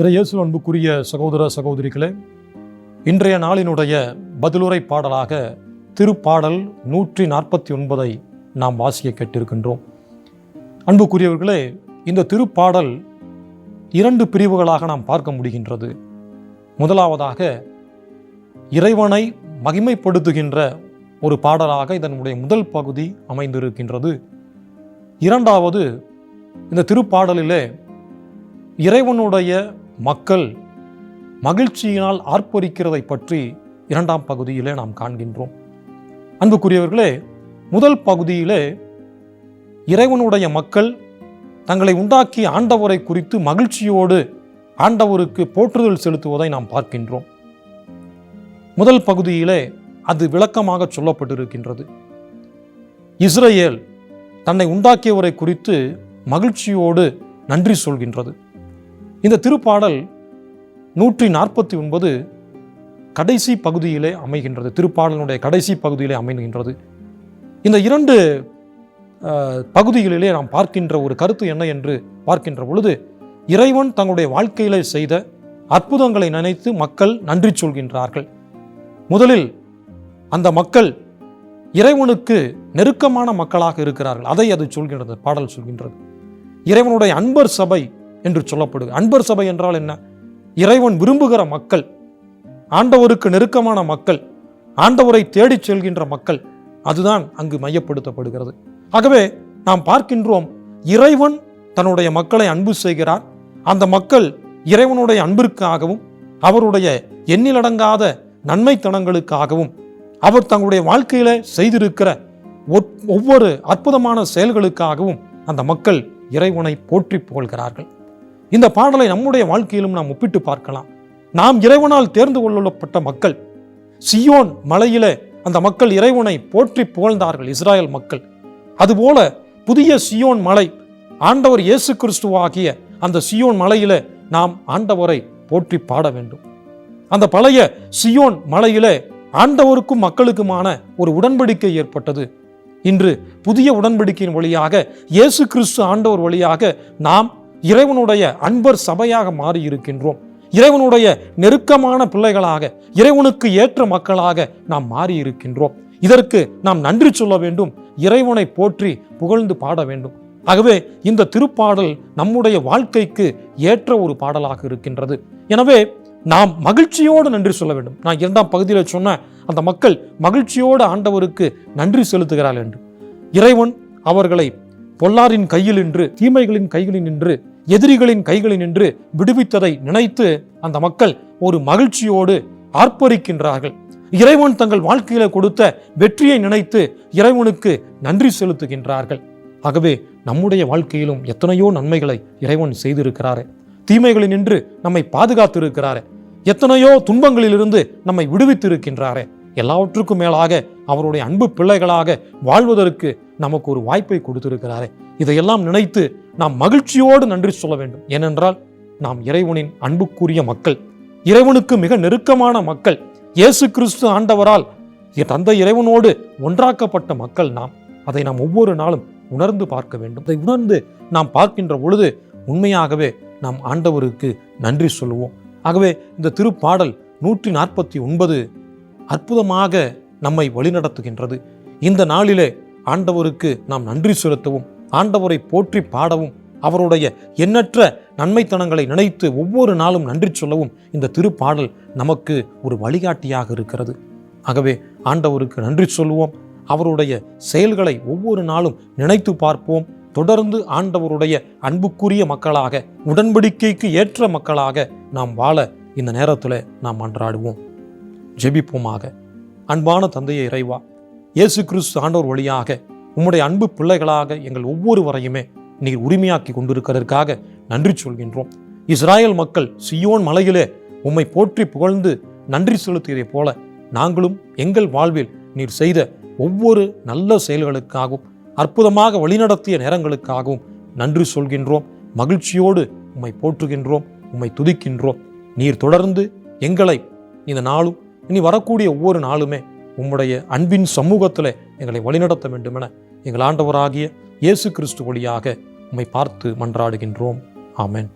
இறையேசு அன்புக்குரிய சகோதர சகோதரிகளே இன்றைய நாளினுடைய பதிலுரை பாடலாக திருப்பாடல் நூற்றி நாற்பத்தி ஒன்பதை நாம் வாசிக்க கேட்டிருக்கின்றோம். அன்புக்குரியவர்களே இந்த திருப்பாடல் இரண்டு பிரிவுகளாக நாம் பார்க்க முடிகின்றது. முதலாவதாக இறைவனை மகிமைப்படுத்துகின்ற ஒரு பாடலாக இதனுடைய முதல் பகுதி அமைந்திருக்கின்றது. இரண்டாவது இந்த திருப்பாடலிலே இறைவனுடைய மக்கள் மகிழ்ச்சியினால் ஆர்ப்பரிக்கிறதை பற்றி இரண்டாம் பகுதியிலே நாம் காண்கின்றோம். அன்புக்குரியவர்களே முதல் பகுதியிலே இறைவனுடைய மக்கள் தங்களை உண்டாக்கி ஆண்டவரை குறித்து மகிழ்ச்சியோடு ஆண்டவருக்கு போற்றுதல் செலுத்துவதை நாம் பார்க்கின்றோம். முதல் பகுதியிலே அது விளக்கமாக சொல்லப்பட்டிருக்கின்றது. இஸ்ரேல் தன்னை உண்டாக்கியவரை குறித்து மகிழ்ச்சியோடு நன்றி சொல்கின்றது. இந்த திருப்பாடல் நூற்றி நாற்பத்தி ஒன்பது கடைசி பகுதியிலே அமைகின்றது. திருப்பாடலினுடைய கடைசி பகுதியிலே அமைகின்றது. இந்த இரண்டு பகுதிகளிலே நாம் பார்க்கின்ற ஒரு கருத்து என்ன என்று பார்க்கின்ற பொழுது இறைவன் தங்களுடைய வாழ்க்கையிலே செய்த அற்புதங்களை நினைத்து மக்கள் நன்றி சொல்கின்றார்கள். முதலில் அந்த மக்கள் இறைவனுக்கு நெருக்கமான மக்களாக இருக்கிறார்கள். அதை அது சொல்கின்றது பாடல் சொல்கின்றது. இறைவனுடைய அன்பர் சபை என்று சொல்லப்படுது. அன்பர் சபை என்றால் என்ன? இறைவன் விரும்புகிற மக்கள் ஆண்டவருக்கு நெருக்கமான மக்கள் ஆண்டவரை தேடிச் செல்கின்ற மக்கள் அதுதான் அங்கு மையப்படுத்தப்படுகிறது. ஆகவே நாம் பார்க்கின்றோம் இறைவன் தன்னுடைய மக்களை அன்பு செய்கிறார். அந்த மக்கள் இறைவனுடைய அன்பிற்காகவும் அவருடைய எண்ணிலடங்காத நன்மைத்தனங்களுக்காகவும் அவர் தங்களுடைய வாழ்க்கையில செய்திருக்கிற ஒவ்வொரு அற்புதமான செயல்களுக்காகவும் அந்த மக்கள் இறைவனை போற்றி புகழ்கிறார்கள். இந்த பாடலை நம்முடைய வாழ்க்கையிலும் நாம் ஒப்பிட்டு பார்க்கலாம். நாம் இறைவனால் தேர்ந்து கொள்ளப்பட்ட மக்கள் சியோன் மலையிலே அந்த மக்கள் இறைவனை போற்றி புகழ்ந்தார்கள் இஸ்ராயல் மக்கள். அதுபோல புதிய சியோன் மலை ஆண்டவர் இயேசு கிறிஸ்துவாகிய அந்த சியோன் மலையிலே நாம் ஆண்டவரை போற்றி பாட வேண்டும். அந்த பழைய சியோன் மலையிலே ஆண்டவருக்கும் மக்களுக்குமான ஒரு உடன்படிக்கை ஏற்பட்டது. இன்று புதிய உடன்படிக்கையின் வழியாக இயேசு கிறிஸ்து ஆண்டவர் வழியாக நாம் இறைவனுடைய அன்பர் சபையாக மாறி இருக்கின்றோம் இறைவனுடைய நெருக்கமான பிள்ளைகளாக இறைவனுக்கு ஏற்ற மக்களாக நாம் மாறி இருக்கின்றோம் இதற்கு நாம் நன்றி சொல்ல வேண்டும். இறைவனை போற்றி புகழ்ந்து பாட வேண்டும். ஆகவே இந்த திருப்பாடல் நம்முடைய வாழ்க்கைக்கு ஏற்ற ஒரு பாடலாக இருக்கின்றது. எனவே நாம் மகிழ்ச்சியோடு நன்றி சொல்ல வேண்டும். நான் இரண்டாம் பகுதியில் சொன்ன அந்த மக்கள் மகிழ்ச்சியோடு ஆண்டவருக்கு நன்றி செலுத்துகிறார்கள் என்று. இறைவன் அவர்களை பொல்லாரின் கையில் நின்று தீமைகளின் கைகளில் நின்று எதிரிகளின் கைகளில் நின்று விடுவித்ததை நினைத்து அந்த மக்கள் ஒரு மகிழ்ச்சியோடு ஆர்ப்பரிக்கின்றார்கள். இறைவன் தங்கள் வாழ்க்கையில கொடுத்த வெற்றியை நினைத்து இறைவனுக்கு நன்றி செலுத்துகின்றார்கள். ஆகவே நம்முடைய வாழ்க்கையிலும் எத்தனையோ நன்மைகளை இறைவன் செய்திருக்கிறாரே. தீமைகளில் நின்று நம்மை பாதுகாத்திருக்கிறாரே. எத்தனையோ துன்பங்களிலிருந்து நம்மை விடுவித்திருக்கின்றாரே. எல்லாவற்றுக்கும் மேலாக அவருடைய அன்பு பிள்ளைகளாக வாழ்வதற்கு நமக்கு ஒரு வாய்ப்பை கொடுத்திருக்கிறாரே. இதையெல்லாம் நினைத்து நாம் மகிழ்ச்சியோடு நன்றி சொல்ல வேண்டும். ஏனென்றால் நாம் இறைவனின் அன்புக்குரிய மக்கள் இறைவனுக்கு மிக நெருக்கமான மக்கள் இயேசு கிறிஸ்து ஆண்டவரால் என் தந்தை இறைவனோடு ஒன்றாக்கப்பட்ட மக்கள் நாம். அதை நாம் ஒவ்வொரு நாளும் உணர்ந்து பார்க்க வேண்டும். அதை உணர்ந்து நாம் பார்க்கின்ற பொழுது உண்மையாகவே நாம் ஆண்டவருக்கு நன்றி சொல்லுவோம். ஆகவே இந்த திருப்பாடல் நூற்றி நாற்பத்தி ஒன்பது அற்புதமாக நம்மை வழிநடத்துகின்றது. இந்த நாளிலே ஆண்டவருக்கு நாம் நன்றி செலுத்தவும் ஆண்டவரை போற்றி பாடவும் அவருடைய எண்ணற்ற நன்மைத்தனங்களை நினைத்து ஒவ்வொரு நாளும் நன்றி சொல்லவும் இந்த திருப்பாடல் நமக்கு ஒரு வழிகாட்டியாக இருக்கிறது. ஆகவே ஆண்டவருக்கு நன்றி சொல்லுவோம் அவருடைய செயல்களை ஒவ்வொரு நாளும் நினைத்து பார்ப்போம் தொடர்ந்து ஆண்டவருடைய அன்புக்குரிய மக்களாக உடன்படிக்கைக்கு ஏற்ற மக்களாக நாம் வாழ இந்த நேரத்தில் நாம் அன்றாடுவோம். ஜெபிப்போமாக. அன்பான தந்தையை இறைவா இயேசு கிறிஸ்து ஆண்டவர் வழியாக உம்முடைய அன்பு பிள்ளைகளாக எங்கள் ஒவ்வொருவரையுமே நீர் உரிமையாக்கி கொண்டிருக்கிறதற்காக நன்றி சொல்கின்றோம். இஸ்ராயல் மக்கள் சியோன் மலையிலே உம்மை போற்றி புகழ்ந்து நன்றி செலுத்தியதைப் போல நாங்களும் எங்கள் வாழ்வில் நீர் செய்த ஒவ்வொரு நல்ல செயல்களுக்காகவும் அற்புதமாக வழிநடத்திய நேரங்களுக்காகவும் நன்றி சொல்கின்றோம். மகிழ்ச்சியோடு உம்மை போற்றுகின்றோம் உம்மை துதிக்கின்றோம். நீர் தொடர்ந்து எங்களை இந்த நாளும் இனி வரக்கூடிய ஒவ்வொரு நாளுமே உம்முடைய அன்பின் சமூகத்தில் எங்களை வழிநடத்த வேண்டுமென எங்கள் ஆண்டவராகிய இயேசு கிறிஸ்து வழியாக உம்மை பார்த்து மன்றாடுகின்றோம். ஆமேன்.